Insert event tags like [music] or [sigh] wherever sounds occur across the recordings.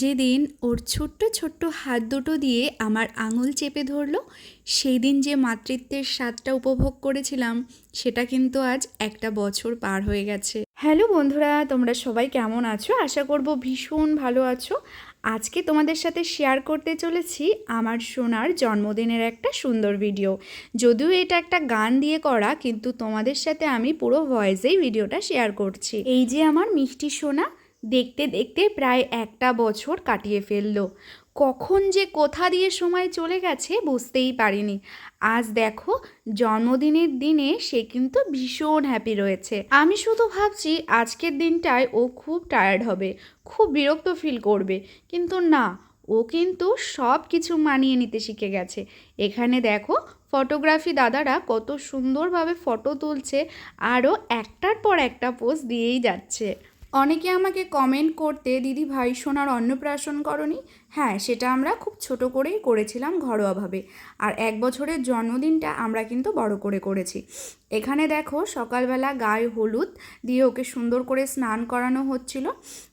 যেদিন ওর ছোট্ট ছোট্ট হাত দুটো দিয়ে আমার আঙুল চেপে ধরলো সেই দিন যে মাতৃত্বের স্বাদটা উপভোগ করেছিলাম, সেটা কিন্তু আজ একটা বছর পার হয়ে গেছে। হ্যালো বন্ধুরা, তোমরা সবাই কেমন আছো? আশা করব ভীষণ ভালো আছো। আজকে তোমাদের সাথে শেয়ার করতে চলেছি আমার সোনার জন্মদিনের একটা সুন্দর ভিডিও যদিও এটা একটা গান দিয়ে করা, কিন্তু তোমাদের সাথে আমি পুরো ভয়েসেই ভিডিওটা শেয়ার করছি। এই যে আমার মিষ্টি সোনা দেখতে দেখতে প্রায় একটা বছর কাটিয়ে ফেলল। কখন যে কোথা দিয়ে সময় চলে গেছে বুঝতেই পারিনি। আজ দেখো, জন্মদিনের দিনে সে কিন্তু ভীষণ হ্যাপি রয়েছে। আমি শুধু ভাবছি আজকের দিনটায় ও খুব টায়ার্ড হবে, খুব বিরক্ত ফিল করবে। কিন্তু না, ও কিন্তু সব কিছু মানিয়ে নিতে শিখে গেছে। এখানে দেখো ফটোগ্রাফি দাদারা কত সুন্দরভাবে ফটো তুলছে, আরও একটার পর একটা পোজ দিয়েই যাচ্ছে। অনেকে আমাকে কমেন্ট করতে দিদি ভাই সোনার অন্নপ্রাশন করনি? হ্যাঁ সেটা আমরা খুব ছোট করেই করেছিলাম ঘরোয়াভাবে। আর এক বছরের জন্মদিনটা আমরা কিন্তু বড় করে করেছি। এখানে দেখো সকালবেলা গায়ে হলুদ দিয়ে ওকে সুন্দর করে স্নান করানো হচ্ছিল।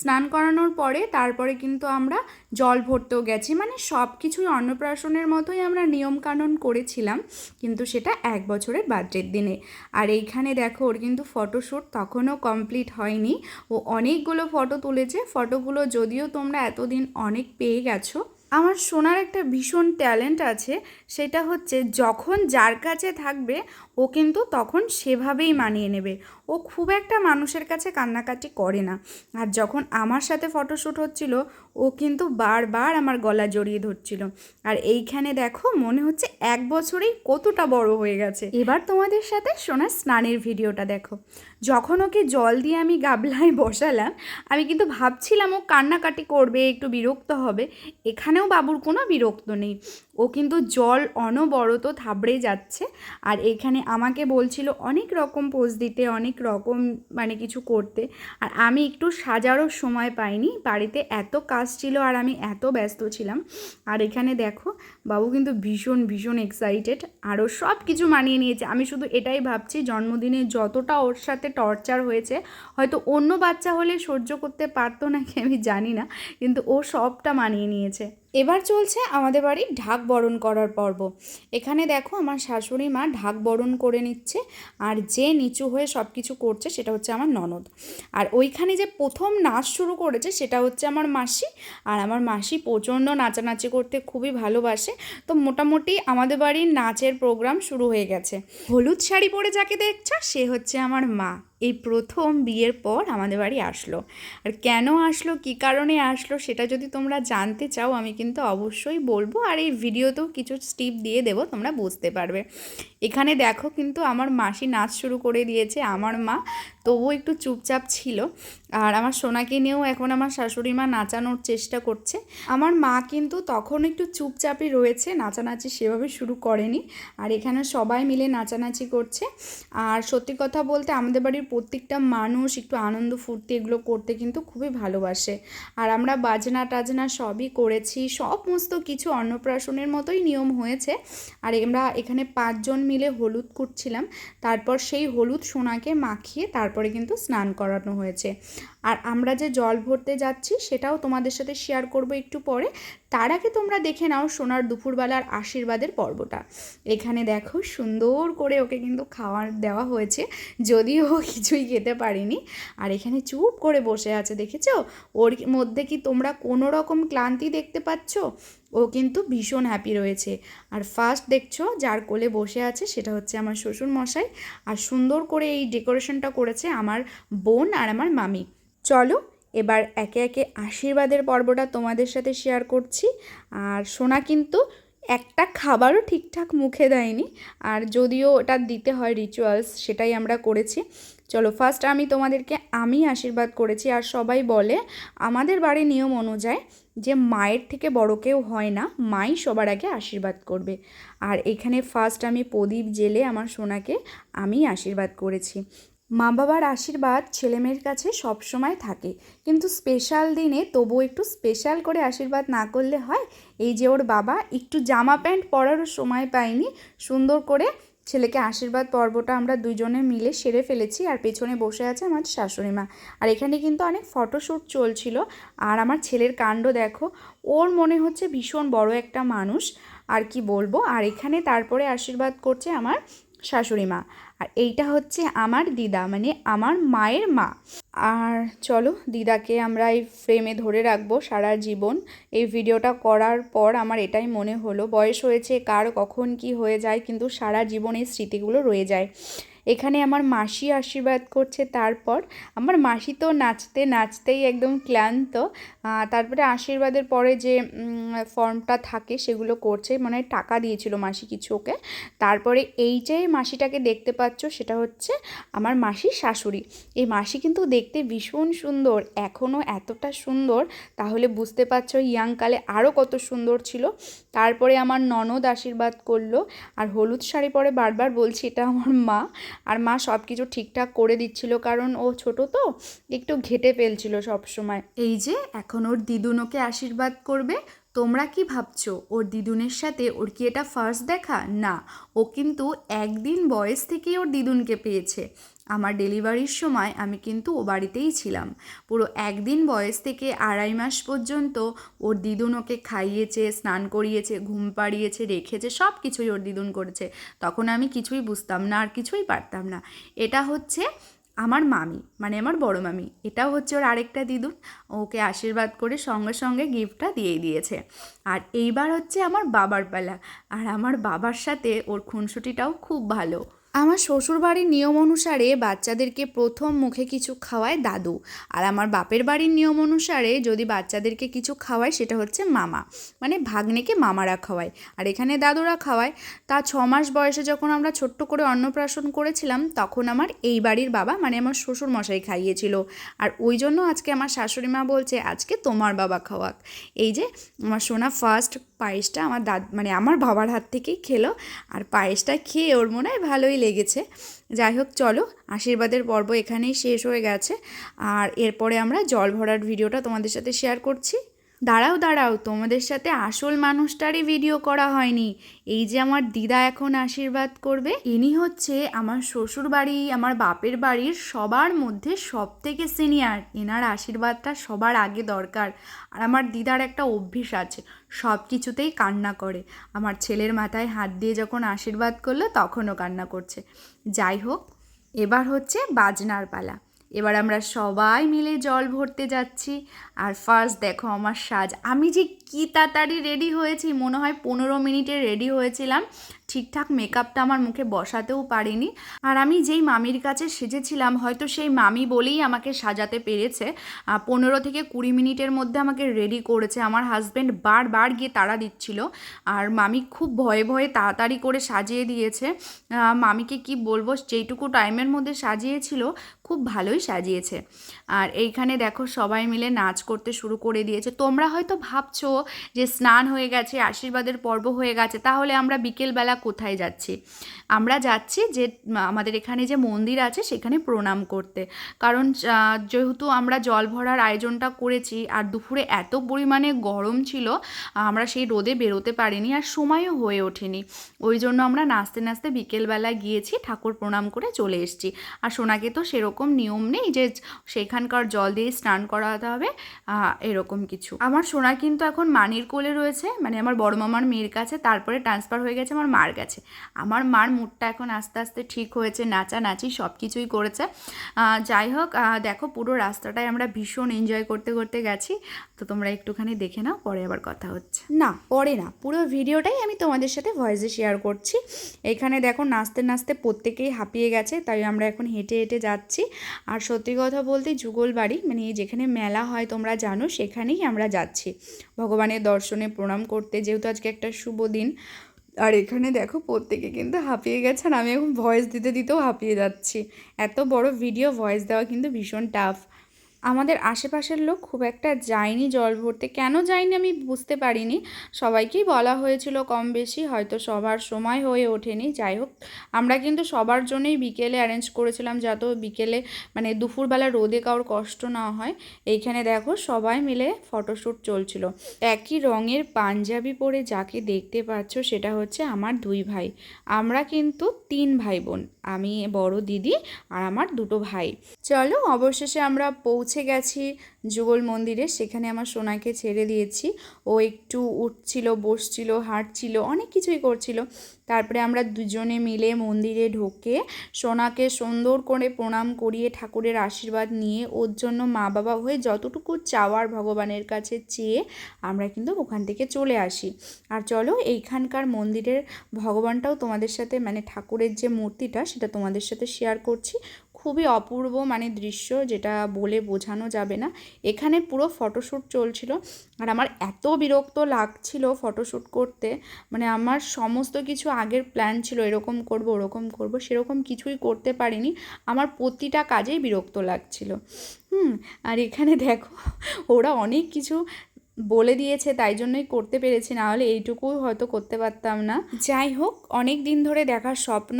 স্নান করানোর পরে তারপরে কিন্তু আমরা জল ভরতেও গেছি। মানে সব কিছুই অন্নপ্রাশনের মতোই আমরা নিয়মকানুন করেছিলাম, কিন্তু সেটা এক বছরের বার্থডের দিনে। আর এইখানে দেখো ওর কিন্তু ফটোশ্যুট তখনও কমপ্লিট হয়নি। ও অনেকগুলো ফটো তুলেছে। ফটোগুলো যদিও তোমরা এতদিন অনেক পেয়ে গেছো। আমার সোনার একটা ভীষণ ট্যালেন্ট আছে, সেটা হচ্ছে যখন যার কাছে থাকবে, ও কিন্তু তখন সেভাবেই মানিয়ে নেবে। ও খুব একটা মানুষের কাছে কান্নাকাটি করে না। আর যখন আমার সাথে ফটোশ্যুট হচ্ছিল, ও কিন্তু বারবার আমার গলা জড়িয়ে ধরছিল। আর এইখানে দেখো, মনে হচ্ছে এক বছরেই কতটা বড় হয়ে গেছে। এবার তোমাদের সাথে সোনার স্নানের ভিডিওটা দেখো। যখন ওকে জল দিয়ে আমি গাবলায় বসালাম, আমি কিন্তু ভাবছিলাম ও কান্নাকাটি করবে, একটু বিরক্ত হবে। এখানেও বাবুর কোনো বিরক্ত নেই। ও কিন্তু জল অনবরত থাবড়ে যাচ্ছে। আর এখানে আমাকে বলছিল অনেক রকম পোজ দিতে, অনেক রকম মানে কিছু করতে। আর আমি একটু সাজারও সময় পাইনি। বাড়িতে এত কাজ ছিল আর আমি এত ব্যস্ত ছিলাম। আর এখানে দেখো, বাবু কিন্তু ভীষণ ভীষণ এক্সাইটেড আরও সব কিছু মানিয়ে নিয়েছে। আমি শুধু এটাই ভাবছি, জন্মদিনে যতটা ওর সাথে টর্চার হয়েছে, হয়তো অন্য বাচ্চা হলে সহ্য করতে পারতো নাকি আমি জানি না, কিন্তু ও সবটা মানিয়ে নিয়েছে। এবার চলছে আমাদের বাড়ির ঢাক বরণ করার পর্ব। এখানে দেখো আমার শাশুড়ি মা ঢাক বরণ করে নিচ্ছে আর যে নিচু হয়ে সব কিছু করছে সেটা হচ্ছে আমার ননদ। আর ওইখানে যে প্রথম নাচ শুরু করেছে সেটা হচ্ছে আমার মাসি। আর আমার মাসি প্রচণ্ড নাচানাচি করতে খুবই ভালোবাসে। তো মোটামুটি আমাদের বাড়ির নাচের প্রোগ্রাম শুরু হয়ে গেছে। হলুদ শাড়ি পরে যাকে দেখছ সে হচ্ছে আমার মা। এই প্রথম বিয়ের পর আমাদের বাড়ি আসলো। আর কেন আসলো, কী কারণে আসলো, সেটা যদি তোমরা জানতে চাও, আমি কিন্তু অবশ্যই বলব। আর এই ভিডিওতেও কিছু স্টিপ দিয়ে দেবো, তোমরা বুঝতে পারবে। এখানে দেখো কিন্তু আমার মাসি নাচ শুরু করে দিয়েছে, আমার মা। তবুও একটু চুপচাপ ছিল। আর আমার সোনাকে নিয়েও এখন আমার শাশুড়ি মা নাচানোর চেষ্টা করছে। আমার মা কিন্তু তখন একটু চুপচাপই রয়েছে, নাচানাচি সেভাবে শুরু করেনি। আর এখানে সবাই মিলে নাচানাচি করছে। আর সত্যি কথা বলতে আমাদের বাড়ির প্রত্যেকটা মানুষ একটু আনন্দ ফুর্তি এগুলো করতে কিন্তু খুবই ভালোবাসে। আর আমরা বাজনা টাজনা সবই করেছি, সমস্ত কিছু অন্নপ্রাশনের মতোই নিয়ম হয়েছে। আর আমরা এখানে পাঁচজন মিলে হলুদ কুটছিলাম, তারপর সেই হলুদ সোনাকে মাখিয়ে তারপরে কিন্তু স্নান করানো হয়েছে। আর আমরা যে জল ভরতে যাচ্ছি সেটাও তোমাদের সাথে শেয়ার করব একটু পরে। তার আগে তোমরা দেখে নাও সোনার দুপুরবেলার আশীর্বাদের পর্বটা। এখানে দেখো সুন্দর করে ওকে কিন্তু খাওয়ার দেওয়া হয়েছে, যদিও ও [laughs] কিছুই খেতে পারিনি। আর এখানে চুপ করে বসে আছে, দেখেছ? ওর মধ্যে কি তোমরা কোনো রকম ক্লান্তি দেখতে পাচ্ছ? ও কিন্তু ভীষণ হ্যাপি রয়েছে। আর ফার্স্ট দেখছ যার কোলে বসে আছে সেটা হচ্ছে আমার শ্বশুর মশাই আর সুন্দর করে এই ডেকোরেশনটা করেছে আমার বোন আর আমার মামি। চলো এবার একে একে আশীর্বাদের পর্বটা তোমাদের সাথে শেয়ার করছি। আর সোনা কিন্তু একটা খাবারও ঠিকঠাক মুখে দেয়নি। আর যদিও ওটা দিতে হয় রিচুয়ালস সেটাই আমরা করেছি। চলো ফার্স্ট আমি তোমাদেরকে, আমি আশীর্বাদ করেছি। আর সবাই বলে, আমাদের বাড়ির নিয়ম অনুযায়ী যে মায়ের থেকে বড় কেউ হয় না, মাই সবার আগে আশীর্বাদ করবে। আর এখানে ফার্স্ট আমি প্রদীপ জেলে আমার সোনাকে আমি আশীর্বাদ করেছি। মা বাবার আশীর্বাদ ছেলেমেয়ের কাছে সব সময় থাকে। কিন্তু স্পেশাল দিনে তবুও একটু স্পেশাল করে আশীর্বাদ না করলে হয়? এই যে ওর বাবা, একটু জামা প্যান্ট পরারও সময় পায়নি সুন্দর করে ছেলেকে আশীর্বাদ পর্বটা আমরা দুজনে মিলে সেরে ফেলেছি আর পেছনে বসে আছে আমার শাশুড়ি মা। আর এখানে কিন্তু অনেক ফটোশ্যুট চলছিল। আর আমার ছেলের কাণ্ড দেখো, ওর মনে হচ্ছে ভীষণ বড় একটা মানুষ। আর কি বলব? আর এখানে তারপরে আশীর্বাদ করছে আমার শাশুড়ি মা। আর এইটা হচ্ছে আমার দিদা মানে আমার মায়ের মা। আর চলো, দিদাকে আমরা এই ফ্রেমে ধরে রাখব সারা জীবন। এই ভিডিওটা করার পর আমার এটাই মনে হলো, বয়স হয়েছে কার কখন কি হয়ে যায়, কিন্তু সারা জীবন এই স্মৃতিগুলো রয়ে যায়। এখানে আমার মাসি আশীর্বাদ করছে, তারপর আমার মাসি তো নাচতে, নাচতেই একদম ক্লান্ত। তারপরে আশীর্বাদের পরে যে ফর্মটা থাকে সেগুলো করছে মানে টাকা দিয়েছিল মাসি কিছু ওকে। তারপরে এই যে মাসিটাকে দেখতে পাচ্ছ, সেটা হচ্ছে আমার মাসির শাশুড়ি। এই মাসি কিন্তু দেখতে ভীষণ সুন্দর এখনও এতটা সুন্দর, তাহলে বুঝতে পারছ ইয়াংকালে আরও কত সুন্দর ছিল। তারপরে আমার ননদ আশীর্বাদ করল, আর হলুদ শাড়ি পরে বারবার বলছি, এটা আমার মা। আর মা সব কিছু ঠিকঠাক করে দিচ্ছিল, কারণ ও ছোট তো, একটু ঘেটে ফেলছিল সব সময় এই যে, এখন ওর দিদুন ওকে আশীর্বাদ করবে, তোমরা কি ভাবছ? ওর দিদুনের সাথে ওর কি এটা ফার্স্ট দেখা? না, ও কিন্তু একদিন বয়স থেকেই ওর দিদুনকে পেয়েছে। আমার ডেলিভারির সময় আমি কিন্তু ও বাড়িতেই ছিলাম। পুরো একদিন বয়স থেকে আড়াই মাস পর্যন্ত ওর দিদুন ওকে খাইয়েছে, স্নান করিয়েছে, ঘুম পাড়িয়েছে, রেখেছে সব কিছুই ওর দিদুন করেছে। তখন আমি কিছুই বুঝতাম না আর কিছুই পারতাম না। এটা হচ্ছে আমার মামি মানে আমার বড় মামি। এটাও হচ্ছে ওর আরেকটা দিদুন। ওকে আশীর্বাদ করে সঙ্গে সঙ্গে গিফটটা দিয়েই দিয়েছে। আর এইবার হচ্ছে আমার বাবার পালা। আর আমার বাবার সাথে ওর খুনসুটিটাও খুব ভালো। আমার শ্বশুরবাড়ির নিয়ম অনুসারে বাচ্চাদেরকে প্রথম মুখে কিছু খাওয়ায় দাদু। আর আমার বাপের বাড়ির নিয়ম অনুসারে যদি বাচ্চাদেরকে কিছু খাওয়ায় সেটা হচ্ছে মামা। মানে ভাগ্নেকে মামারা খাওয়ায়। আর এখানে দাদুরা খাওয়ায়। তা ছ মাস বয়সে যখন আমরা ছোট্ট করে অন্নপ্রাশন করেছিলাম, তখন আমার এই বাড়ির বাবা মানে আমার শ্বশুর মশাই খাইয়েছিল। আর ওই জন্য আজকে আমার শাশুড়ি মা বলছে, আজকে তোমার বাবা খাওয়াক। এই যে, আমার সোনা ফার্স্ট পায়েসটা আমার দাদ মানে আমার বাবার হাত থেকেই খেলো। আর পায়েসটা খেয়ে ওর মনে হয় ভালোই লেগেছে। যাই হোক, চলো, আশীর্বাদের পর্ব এখানেই শেষ হয়ে গেছে। আর এরপরে আমরা জল ভরার ভিডিওটা তোমাদের সাথে শেয়ার করছি। দাঁড়াও দাঁড়াও, তোমাদের সাথে আসল মানুষটারই ভিডিও করা হয়নি। এই যে আমার দিদা এখন আশীর্বাদ করবে, ইনি হচ্ছে আমার শ্বশুর বাড়ি, আমার বাপের বাড়ির সবার মধ্যে সব থেকে সিনিয়র এনার আশীর্বাদটা সবার আগে দরকার। আর আমার দিদার একটা অভ্যেস আছে, সব কিছুতেই কান্না করে। আমার ছেলের মাথায় হাত দিয়ে যখন আশীর্বাদ করল, তখনও কান্না করছে। যাই হোক, এবার হচ্ছে বাজনার পালা। এবার আমরা সবাই মিলে জল ভরতে যাচ্ছি। আর ফার্স্ট দেখো আমার সাজ। আমি যে কী তাড়াতাড়ি রেডি হয়েছি, মনে হয় পনেরো মিনিটে রেডি হয়েছিলাম। ঠিকঠাক মেকআপটা আমার মুখে বসাতেও পারিনি। আর আমি যেই মামির কাছে সেজেছিলাম, হয়তো সেই মামি বলেই আমাকে সাজাতে পেরেছে। পনেরো থেকে কুড়ি মিনিটের মধ্যে আমাকে রেডি করেছে। আমার হাজব্যান্ড বারবার গিয়ে তাড়া দিচ্ছিল। আর মামি খুব ভয়ে ভয়ে তাড়াতাড়ি করে সাজিয়ে দিয়েছে। মামিকে কি বলব, যেইটুকু টাইমের মধ্যে সাজিয়েছিল, খুব ভালোই সাজিয়েছে। আর এইখানে দেখো সবাই মিলে নাচ করতে শুরু করে দিয়েছে। তোমরা হয়তো ভাবছ যে স্নান হয়ে গেছে, আশীর্বাদের পর্ব হয়ে গেছে, তাহলে আমরা বিকেলবেলা কোথায় যাচ্ছি? আমরা যাচ্ছি যে, আমাদের এখানে যে মন্দির আছে সেখানে প্রণাম করতে। কারণ যেহেতু আমরা জল ভরার আয়োজনটা করেছি আর দুপুরে এত পরিমাণে গরম ছিল, আমরা সেই রোদে বেরোতে পারিনি আর সময়ও হয়ে ওঠেনি। ওই জন্য আমরা নাচতে নাচতে বিকেলবেলা গিয়েছি, ঠাকুর প্রণাম করে চলে এসেছি। আর সোনাকে তো সেরকম নিয়ম নেই যে, সেখানকার জল দিয়ে স্নান করাতে হবে এরকম কিছু। আমার সোনা কিন্তু এখন মানির কোলে রয়েছে মানে আমার বড় মামার মেয়ের কাছে, তারপরে ট্রান্সফার হয়ে গেছে আমার মার কাছে আমার মার মুডটা এখন আস্তে আস্তে ঠিক হয়েছে, নাচানাচি সব কিছুই করেছে। যাই হোক দেখো পুরো রাস্তাটায় আমরা ভীষণ এনজয় করতে করতে গেছি। তো তোমরা একটুখানি দেখে নাও, পরে আবার কথা হচ্ছে। না, পরে না, পুরো ভিডিওটাই আমি তোমাদের সাথে ভয়েসে শেয়ার করছি। এখানে দেখো নাচতে নাচতে প্রত্যেকেই হাঁপিয়ে গেছে, তাই আমরা এখন হেঁটে হেঁটে যাচ্ছি। আর সত্যি কথা বলতে যুগল বাড়ি মানে যেখানে মেলা হয় তোমরা জানো, সেখানেই আমরা যাচ্ছি। ভগবানের দর্শনে প্রণাম করতে, যেহেতু আজকে একটা শুভ দিন আর এখানে দেখো প্রত্যেকে কিন্তু হাঁপিয়ে গেছে আর আমি এখন ভয়েস দিতে দিতেও হাঁপিয়ে যাচ্ছি। এত বড় ভিডিও ভয়েস দেওয়া কিন্তু ভীষণ টাফ আমাদের আশেপাশের লোক খুব একটা যায়নি জল ভরতে। কেন যায়নি আমি বুঝতে পারিনি। সবাইকেই বলা হয়েছিল কম বেশি, হয়তো সবার সময় হয়ে ওঠেনি। যাই হোক, আমরা কিন্তু সবার জন্যই বিকেলে অ্যারেঞ্জ করেছিলাম যাতে বিকেলে মানে দুপুরবেলা রোদে কারোর কষ্ট না হয়। এইখানে দেখো সবাই মিলে ফটোশ্যুট চলছিল। একই রঙের পাঞ্জাবি পরে যাকে দেখতে পাচ্ছ সেটা হচ্ছে আমার দুই ভাই। আমরা কিন্তু তিন ভাই বোন, আমি বড় দিদি আর আমার দুটো ভাই। চলো অবশেষে আমরা পৌঁছে গেছি যুগল মন্দিরে। সেখানে আমার সোনাকে ছেড়ে দিয়েছি। ও একটু উঠছিল, বসছিল, হাঁটছিল, অনেক কিছুই করছিল। তারপরে আমরা দুজনে মিলে মন্দিরে ঢোকে সোনাকে সুন্দর করে প্রণাম করিয়ে ঠাকুরের আশীর্বাদ নিয়ে ওর জন্য মা বাবা হয়ে যতটুকু চাওয়ার ভগবানের কাছে চেয়ে আমরা কিন্তু ওখান থেকে চলে আসি। আর চলো, এইখানকার মন্দিরের ভগবানটাও তোমাদের সাথে মানে ঠাকুরের যে মূর্তিটা, সেটা তোমাদের সাথে শেয়ার করছি। খুবই অপূর্ব মানে দৃশ্য যেটা বলে বোঝানো যাবে না। এখানে পুরো ফটোশ্যুট চলছিল আর আমার এত বিরক্ত লাগছিল ফটোশ্যুট করতে। মানে আমার সমস্ত কিছু আগের প্ল্যান ছিল, এরকম করব, ওরকম করব, সেরকম কিছুই করতে পারিনি। আমার প্রতিটা কাজেই বিরক্ত লাগছিল। হুম, আর এখানে দেখো, ওরা অনেক কিছু বলে দিয়েছে, তাই জন্যই করতে পেরেছি। না হলে এইটুকুই হয়তো করতে পারতাম না। যাই হোক, অনেক দিন ধরে দেখার স্বপ্ন,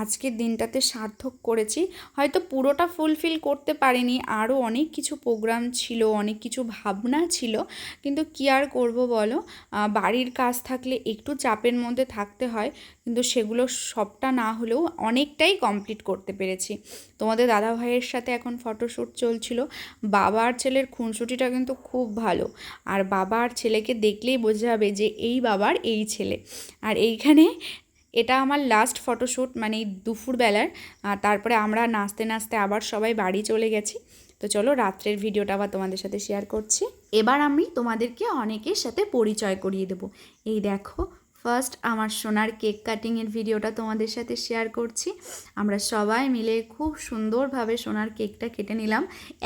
আজকের দিনটাতে সার্থক করেছি। হয়তো পুরোটা ফুলফিল করতে পারিনি, আরও অনেক কিছু প্রোগ্রাম ছিল, অনেক কিছু ভাবনা ছিল, কিন্তু কী আর করব বলো? বাড়ির কাজ থাকলে একটু চাপের মধ্যে থাকতে হয়, কিন্তু সেগুলো সবটা না হলেও অনেকটাই কমপ্লিট করতে পেরেছি। তোমাদের দাদা ভাইয়ের সাথে এখন ফটোশ্যুট চলছিল বাবা আর ছেলের খুনসুটিটা কিন্তু খুব ভালো। আর বাবা আর ছেলেকে দেখলেই বোঝা যাবে যে এই বাবার এই ছেলে। আর এইখানে এটা আমার লাস্ট ফটোশ্যুট মানে দুপুরবেলার। আর তারপরে আমরা নাচতে নাচতে আবার সবাই বাড়ি চলে গেছি। তো চলো রাত্রের ভিডিওটা আবার তোমাদের সাথে শেয়ার করছি। এবার আমি তোমাদেরকে অনেকের সাথে পরিচয় করিয়ে দেবো। এই দেখো ফার্স্ট আমার সোনার কেক কাটিংয়ের ভিডিওটা তোমাদের সাথে শেয়ার করছি। আমরা সবাই মিলে খুব সুন্দরভাবে সোনার কেকটা কেটে নিলাম।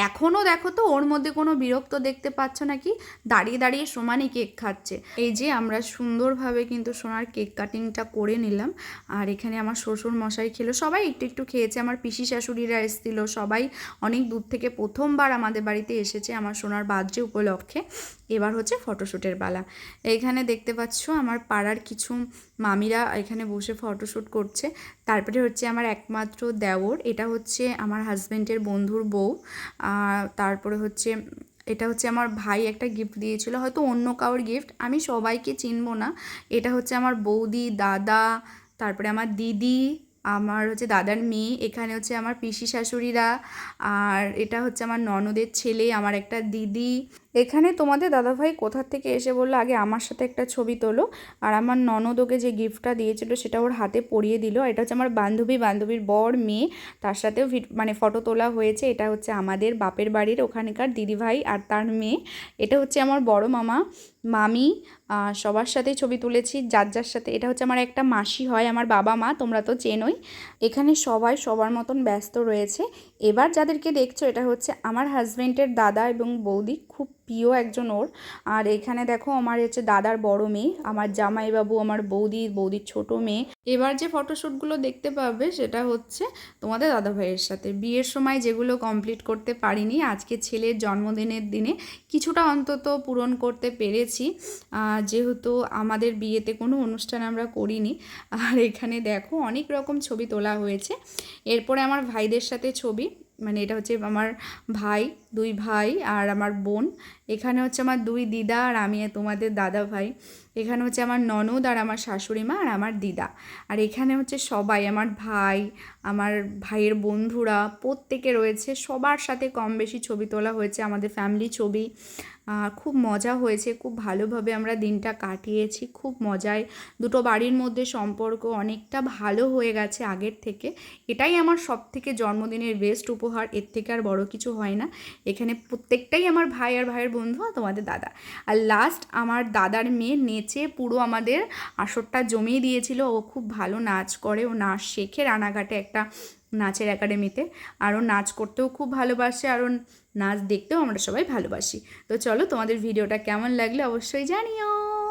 এখনও দেখো তো, ওর মধ্যে কোনো বিরক্ত দেখতে পাচ্ছ নাকি? দাঁড়িয়ে দাঁড়িয়ে সমানই কেক খাচ্ছে। এই যে আমরা সুন্দরভাবে কিন্তু সোনার কেক কাটিংটা করে নিলাম। আর এখানে আমার শ্বশুর মশাই খেলো। সবাই একটু একটু খেয়েছে। আমার পিসি শাশুড়িরা এসেছিল। সবাই অনেক দূর থেকে প্রথমবার আমাদের বাড়িতে এসেছে আমার সোনার বার্থডে উপলক্ষে। এবার হচ্ছে ফটোশ্যুটের পালা। এইখানে দেখতে পাচ্ছ আমার পাড়ার কিছু মামিরা এখানে বসে ফটোশ্যুট করছে। তারপরে হচ্ছে আমার একমাত্র দেওর, এটা হচ্ছে আমার হাজব্যান্ডের বন্ধুর বউ। তারপরে হচ্ছে, এটা হচ্ছে আমার ভাই একটা গিফট দিয়েছিল, হয়তো অন্য কারোর গিফট আমি সবাইকে চিনবো না। এটা হচ্ছে আমার বৌদি, দাদা, তারপরে আমার দিদি, আমার হচ্ছে দাদার মেয়ে, এখানে হচ্ছে আমার পিসি শাশুড়িরা, আর এটা হচ্ছে আমার ননদের ছেলে, আমার একটা দিদি। এখানে তোমাদের দাদাভাই কোথার থেকে এসে বলল, আগে আমার সাথে একটা ছবি তোলো। আর আমার ননদ ওকে যে গিফটটা দিয়েছিল সেটা ওর হাতে পরিয়ে দিল। এটা হচ্ছে আমার বান্ধবী, বান্ধবীর বর মেয়ে। তার সাথেও মানে ফটো তোলা হয়েছে। এটা হচ্ছে আমাদের বাপের বাড়ির ওখানকার দিদিভাই আর তার মেয়ে। এটা হচ্ছে আমার বড় মামা, মামি সবার সাথেই ছবি তুলেছি, যার যার সাথে। এটা হচ্ছে আমার একটা মাসি হয়, আমার বাবা মা, তোমরা তো চেনোই। এখানে সবাই সবার মতন ব্যস্ত রয়েছে। এবার যাদেরকে দেখছ, এটা হচ্ছে আমার হাজব্যান্ডের দাদা এবং বৌদি, খুব প্রিয় একজন ওর। আর এখানে দেখো, আমার হচ্ছে দাদার বড় মেয়ে, আমার জামাইবাবু, আমার বৌদি, বৌদির ছোট মেয়ে। এবার যে ফটোশ্যুটগুলো দেখতে পাবে, সেটা হচ্ছে তোমাদের দাদা ভাইয়ের সাথে। বিয়ের সময় যেগুলো কমপ্লিট করতে পারিনি, আজকে ছেলের জন্মদিনের দিনে কিছুটা অন্তত পূরণ করতে পেরেছি। যেহেতু আমাদের বিয়েতে কোনো অনুষ্ঠান আমরা করিনি, আর এখানে দেখো, অনেক রকম ছবি তোলা হয়েছে। এরপরে আমার ভাইদের সাথে ছবি মানে এটা হচ্ছে আমার ভাই, দুই ভাই আর আমার বোন। এখানে হচ্ছে আমার দুই দিদা আর আমি তোমাদের দাদা ভাই। এখানে হচ্ছে আমার ননদ আর আমার শাশুড়ি মা আর আমার দিদা। আর এখানে হচ্ছে সবাই, আমার ভাই, আমার ভাইয়ের বন্ধুরা, প্রত্যেকে রয়েছে। সবার সাথে কম বেশি ছবি তোলা হয়েছে আমাদের ফ্যামিলি ছবি। খুব মজা হয়েছে, খুব ভালোভাবে আমরা দিনটা কাটিয়েছি, খুব মজায়। দুটো বাড়ির মধ্যে সম্পর্ক অনেকটা ভালো হয়ে গেছে আগের থেকে। এটাই আমার সব থেকে জন্মদিনের বেস্ট উপহার, এর থেকে আর বড় কিছু হয় না। এখানে প্রত্যেকটাই আমার ভাই আর ভাইয়ের বন্ধু আর তোমাদের দাদা। আর লাস্ট আমার দাদার মেয়ে নেচে পুরো আমাদের আসরটা জমিয়ে দিয়েছিল। ও খুব ভালো নাচ করে, ও নাচ শেখে রানাঘাটে একটা নাচের একাডেমিতে। আরও নাচ করতেও খুব ভালোবাসে, আরও নাচ দেখতেও আমরা সবাই ভালোবাসি। তো চলো তোমাদের ভিডিওটা কেমন লাগলে অবশ্যই জানিও।